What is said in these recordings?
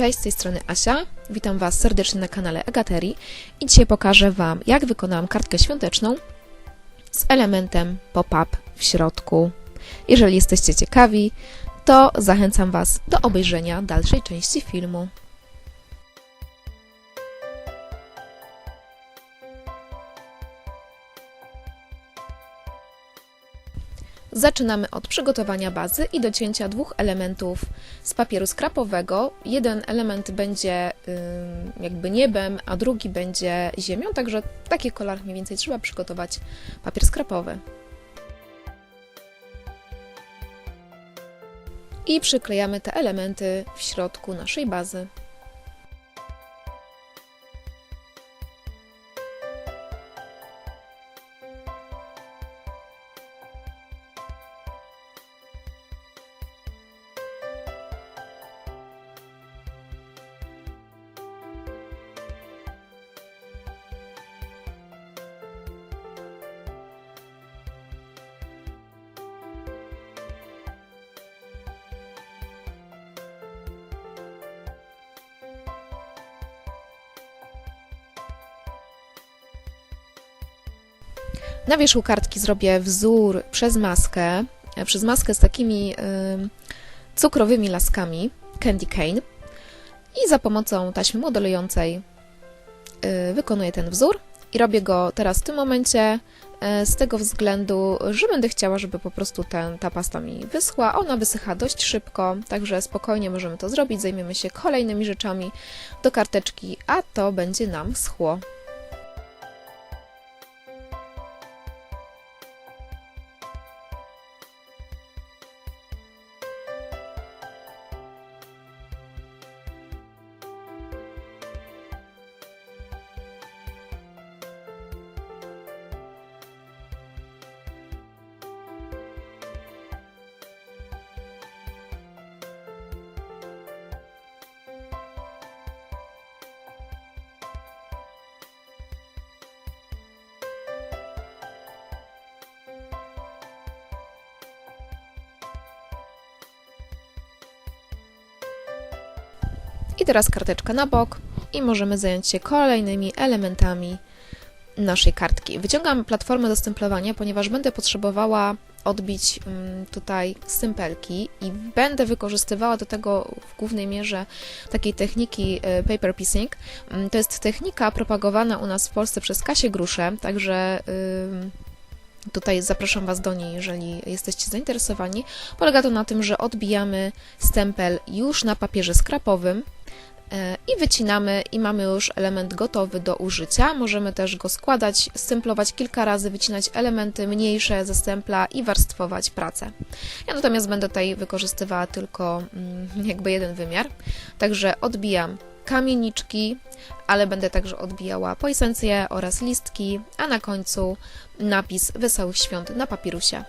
Cześć, z tej strony Asia. Witam Was serdecznie na kanale Agateri i dzisiaj pokażę Wam, jak wykonałam kartkę świąteczną z elementem pop-up w środku. Jeżeli jesteście ciekawi, to zachęcam Was do obejrzenia dalszej części filmu. Zaczynamy od przygotowania bazy i docięcia dwóch elementów z papieru skrapowego. Jeden element będzie jakby niebem, a drugi będzie ziemią, także w takich kolorach mniej więcej trzeba przygotować papier skrapowy. I przyklejamy te elementy w środku naszej bazy. Na wierzchu kartki zrobię wzór przez maskę, e, przez maskę z takimi ym, cukrowymi laskami Candy Cane i za pomocą taśmy modelującej y, wykonuję ten wzór i robię go teraz w tym momencie e, z tego względu, że będę chciała, żeby po prostu ten, ta pasta mi wyschła. Ona wysycha dość szybko, także spokojnie możemy to zrobić. Zajmiemy się kolejnymi rzeczami do karteczki, a to będzie nam schło. I teraz karteczka na bok i możemy zająć się kolejnymi elementami naszej kartki. Wyciągam platformę do stemplowania, ponieważ będę potrzebowała odbić mm, tutaj sympelki i będę wykorzystywała do tego w głównej mierze takiej techniki y, paper piecing. Mm, To jest technika propagowana u nas w Polsce przez Kasię Gruszę, także Tutaj zapraszam Was do niej, jeżeli jesteście zainteresowani. Polega to na tym, że odbijamy stempel już na papierze skrapowym i wycinamy i mamy już element gotowy do użycia. Możemy też go składać, stemplować kilka razy, wycinać elementy mniejsze ze stempla i warstwować pracę. Ja natomiast będę tutaj wykorzystywała tylko mm, jakby jeden wymiar. Także odbijam kamieniczki, ale będę także odbijała poesencje oraz listki, a na końcu napis Wesołych Świąt na papirusie.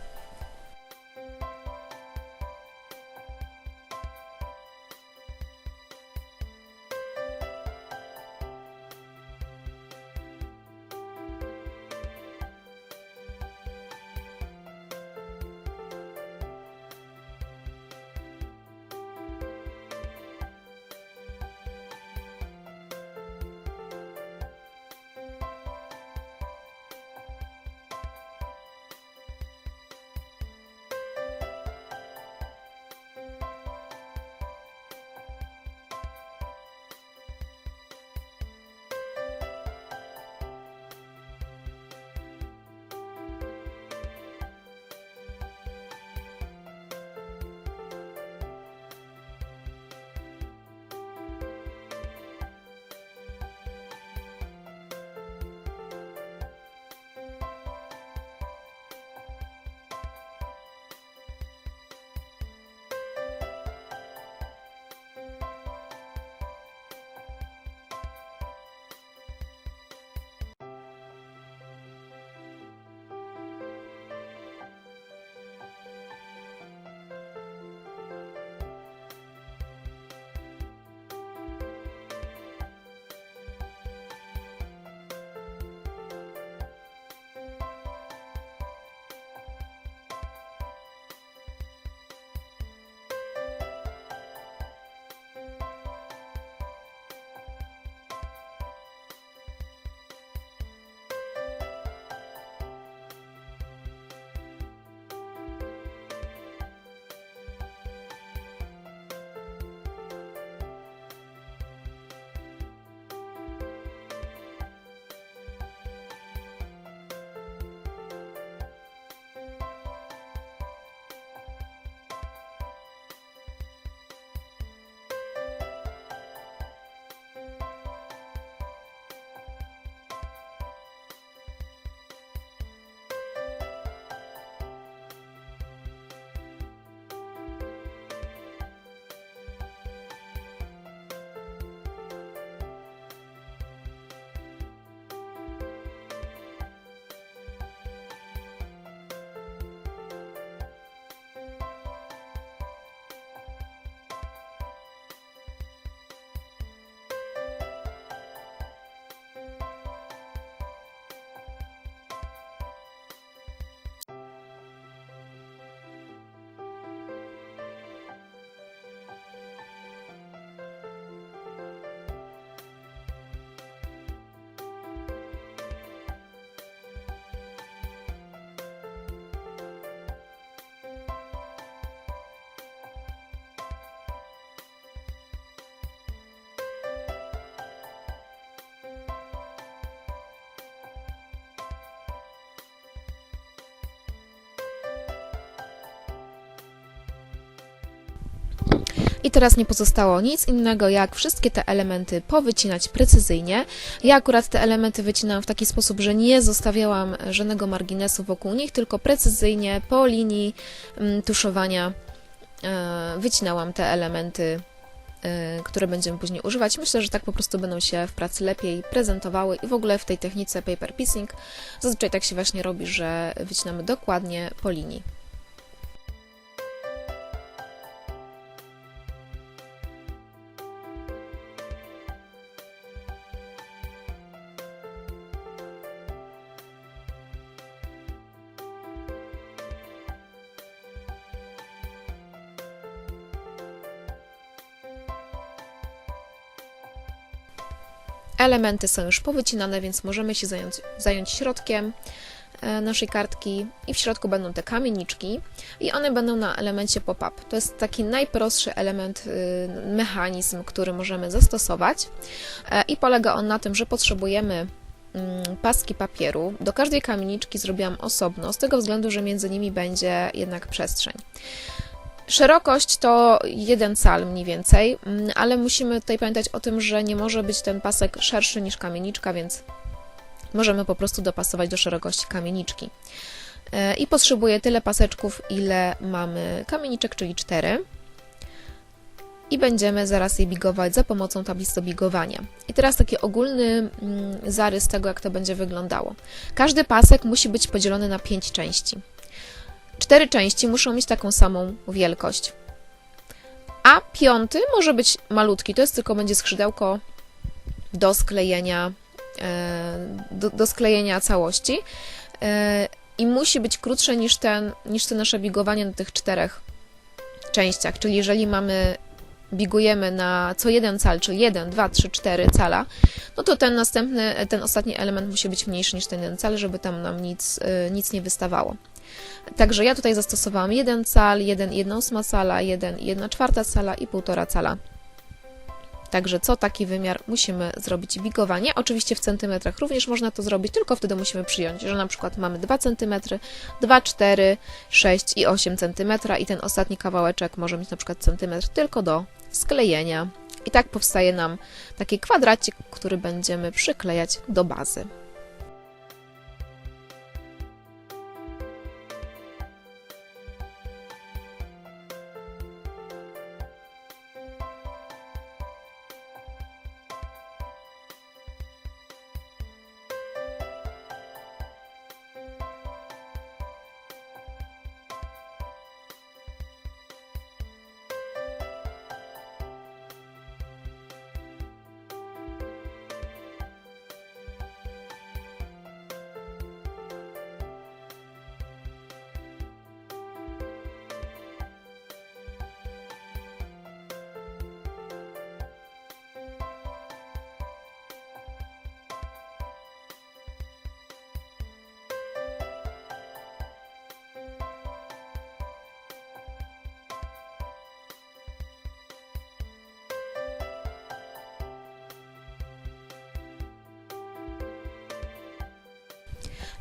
I teraz nie pozostało nic innego, jak wszystkie te elementy powycinać precyzyjnie. Ja akurat te elementy wycinałam w taki sposób, że nie zostawiałam żadnego marginesu wokół nich, tylko precyzyjnie po linii mm, tuszowania e, wycinałam te elementy, e, które będziemy później używać. Myślę, że tak po prostu będą się w pracy lepiej prezentowały i w ogóle w tej technice paper piecing zazwyczaj tak się właśnie robi, że wycinamy dokładnie po linii. Elementy są już powycinane, więc możemy się zająć, zająć środkiem e, naszej kartki i w środku będą te kamieniczki i one będą na elemencie pop-up. To jest taki najprostszy element, y, mechanizm, który możemy zastosować E, i polega on na tym, że potrzebujemy mm, paski papieru. Do każdej kamieniczki zrobiłam osobno, z tego względu, że między nimi będzie jednak przestrzeń. Szerokość to jeden cal mniej więcej, mm, ale musimy tutaj pamiętać o tym, że nie może być ten pasek szerszy niż kamieniczka, więc możemy po prostu dopasować do szerokości kamieniczki. E, I potrzebuję tyle paseczków, ile mamy kamieniczek, czyli 4. I będziemy zaraz je bigować za pomocą tablic do bigowania. I teraz taki ogólny mm, zarys tego, jak to będzie wyglądało. Każdy pasek musi być podzielony na 5 części. Cztery części muszą mieć taką samą wielkość. A piąty może być malutki, to jest tylko będzie skrzydełko do sklejenia, e, do, do sklejenia całości. E, I musi być krótsze niż, ten, niż te nasze bigowanie na tych czterech częściach. Czyli jeżeli mamy bigujemy na co jeden cal, czyli 1, 2, 3, 4 cala, no to ten następny, ten ostatni element musi być mniejszy niż ten jeden cal, żeby tam nam nic, e, nic nie wystawało. Także ja tutaj zastosowałam 1 cal, 1, 1 ósma cala, 1, 1 czwarta cala i 1,5 cala. Także co taki wymiar musimy zrobić bigowanie. Oczywiście w centymetrach również można to zrobić, tylko wtedy musimy przyjąć, że na przykład mamy 2 cm, 2, 4, 6 i 8 cm i ten ostatni kawałeczek może mieć na przykład centymetr tylko do sklejenia. I tak powstaje nam taki kwadracik, który będziemy przyklejać do bazy.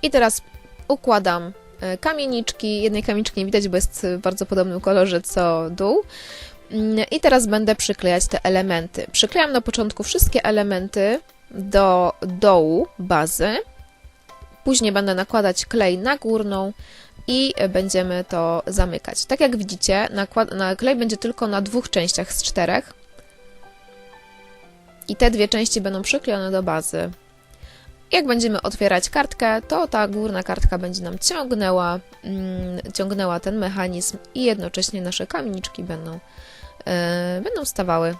I teraz układam e, kamieniczki. Jednej kamieniczki nie widać, bo jest w bardzo podobnym kolorze co dół. Mm, I teraz będę przyklejać te elementy. Przyklejam na początku wszystkie elementy do dołu bazy. Później będę nakładać klej na górną i będziemy to zamykać. Tak jak widzicie, na klej będzie tylko na dwóch częściach z czterech. I te dwie części będą przyklejone do bazy. Jak będziemy otwierać kartkę, to ta górna kartka będzie nam ciągnęła, mm, ciągnęła ten mechanizm i jednocześnie nasze kamieniczki będą, e, będą stawały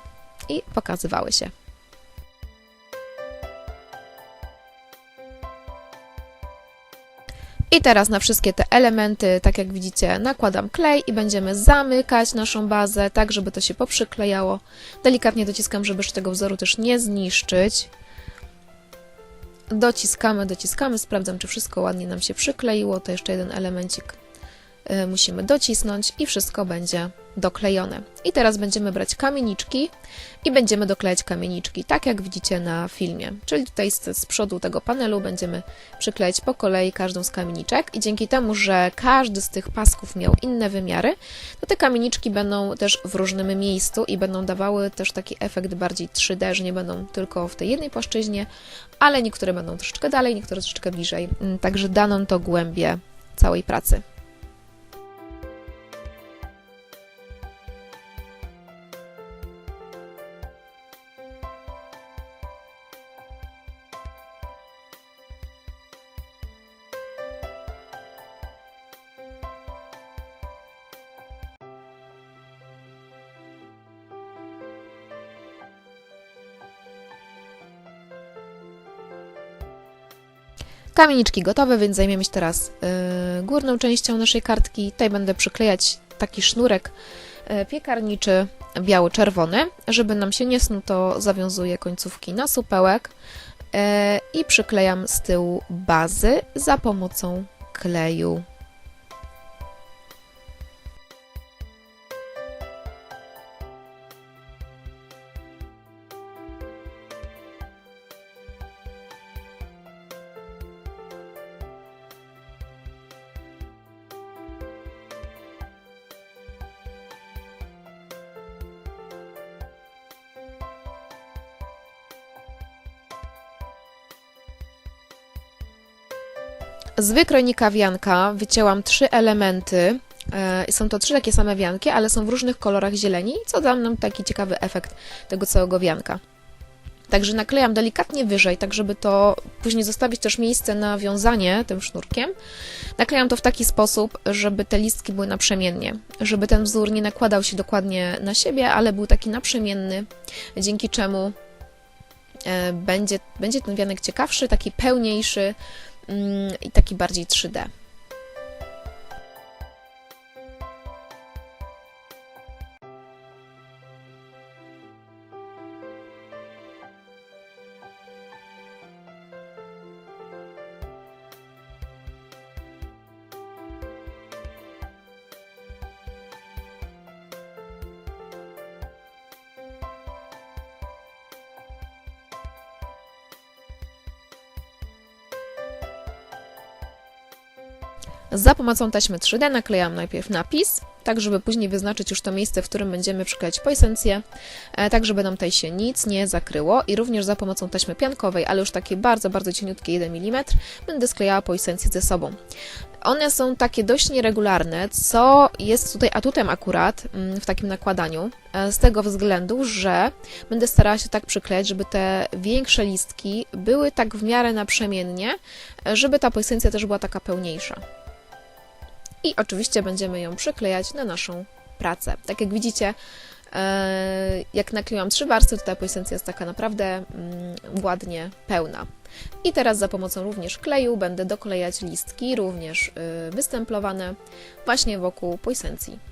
i pokazywały się. I teraz na wszystkie te elementy, tak jak widzicie, nakładam klej i będziemy zamykać naszą bazę, tak żeby to się poprzyklejało. Delikatnie dociskam, żeby tego wzoru też nie zniszczyć. Dociskamy, dociskamy, sprawdzam, czy wszystko ładnie nam się przykleiło. To jeszcze jeden elemencik musimy docisnąć i wszystko będzie doklejone. I teraz będziemy brać kamieniczki i będziemy doklejać kamieniczki, tak jak widzicie na filmie. Czyli tutaj z, z przodu tego panelu będziemy przyklejać po kolei każdą z kamieniczek i dzięki temu, że każdy z tych pasków miał inne wymiary, to te kamieniczki będą też w różnym miejscu i będą dawały też taki efekt bardziej 3D, że nie będą tylko w tej jednej płaszczyźnie, ale niektóre będą troszeczkę dalej, niektóre troszeczkę bliżej. Mm, Także da nam to głębię całej pracy. Kamieniczki gotowe, więc zajmiemy się teraz y, górną częścią naszej kartki. Tutaj będę przyklejać taki sznurek y, piekarniczy biało-czerwony. Żeby nam się nie snuł, to zawiązuję końcówki na supełek y, i przyklejam z tyłu bazy za pomocą kleju. Z wykrojnika wianka wycięłam trzy elementy. E, Są to trzy takie same wianki, ale są w różnych kolorach zieleni, co da nam taki ciekawy efekt tego całego wianka. Także naklejam delikatnie wyżej, tak żeby to później zostawić też miejsce na wiązanie tym sznurkiem. Naklejam to w taki sposób, żeby te listki były naprzemiennie, żeby ten wzór nie nakładał się dokładnie na siebie, ale był taki naprzemienny, dzięki czemu e, będzie, będzie ten wianek ciekawszy, taki pełniejszy, i taki bardziej 3D. Za pomocą taśmy 3D naklejam najpierw napis, tak żeby później wyznaczyć już to miejsce, w którym będziemy przyklejać poesencję, e, tak żeby nam tutaj się nic nie zakryło i również za pomocą taśmy piankowej, ale już takiej bardzo, bardzo cieniutkiej 1 mm, będę sklejała poesencję ze sobą. One są takie dość nieregularne, co jest tutaj atutem akurat mm, w takim nakładaniu, e, z tego względu, że będę starała się tak przyklejać, żeby te większe listki były tak w miarę naprzemiennie, e, żeby ta poesencja też była taka pełniejsza i oczywiście będziemy ją przyklejać na naszą pracę. Tak jak widzicie, e, jak nakleiłam trzy warstwy, to ta poesencja jest taka naprawdę mm, ładnie pełna. I teraz za pomocą również kleju będę doklejać listki, również y, wystemplowane, właśnie wokół poesencji.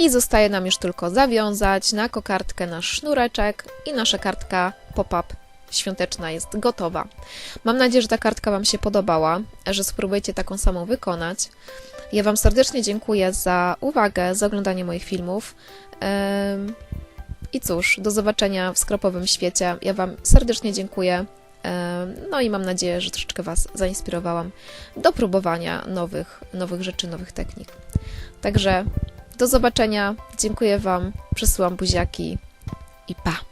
I zostaje nam już tylko zawiązać na kokardkę nasz sznureczek i nasza kartka pop-up świąteczna jest gotowa. Mam nadzieję, że ta kartka Wam się podobała, że spróbujecie taką samą wykonać. Ja Wam serdecznie dziękuję za uwagę, za oglądanie moich filmów. I cóż, do zobaczenia w skropowym świecie. Ja Wam serdecznie dziękuję. No i mam nadzieję, że troszeczkę Was zainspirowałam do próbowania nowych, nowych rzeczy, nowych technik. Także do zobaczenia. Dziękuję Wam. Przesyłam buziaki i pa.